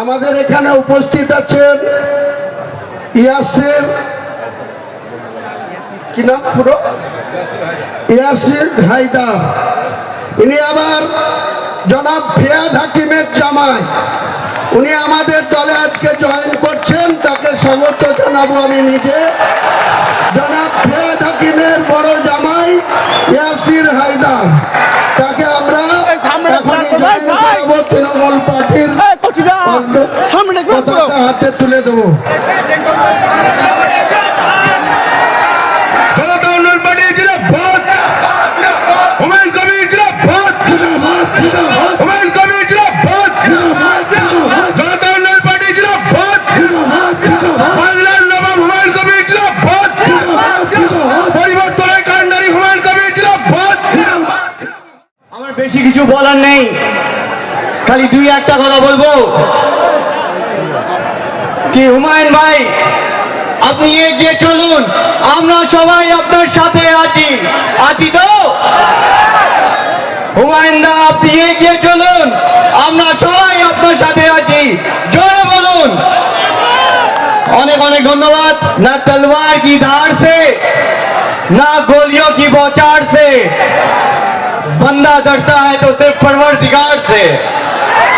আমাদের এখানে উপস্থিত আছেন ইয়াসির কি নাম পুরো? ইয়াসির হায়দার। ইনি আবার জনাব ফিয়াদ হাকিমের জামাই। উনি আমাদের দলে আজকে জয়েন করছেন তাকে স্বাগত জানাব আমি নিজে। জনাব ফিয়াদ হাকিমের বড় জামাই ইয়াসির হায়দার। তাকে আমরা এখনই জয়েন করাবো তৃণমূল পার্টির সামনে পতাকা হাতে তুলে দেবো। বেশি কিছু বলার নেই। খালি দুই একটা কথা বলব। কি হুমায়ুন ভাই, আপনি এগিয়ে চলুন, আমরা সবাই আপনার সাথে আছি। আছি তো? হুমায়ুন দা, আপনি এগিয়ে চলুন, আমরা সবাই আপনার সাথে আছি। জোরে বলুন। অনেক অনেক ধন্যবাদ। না তলোয়ার কি ধার সে না গোলিও কি बौछार से बंदा डरता है तो सिर्फ परवरदिगार से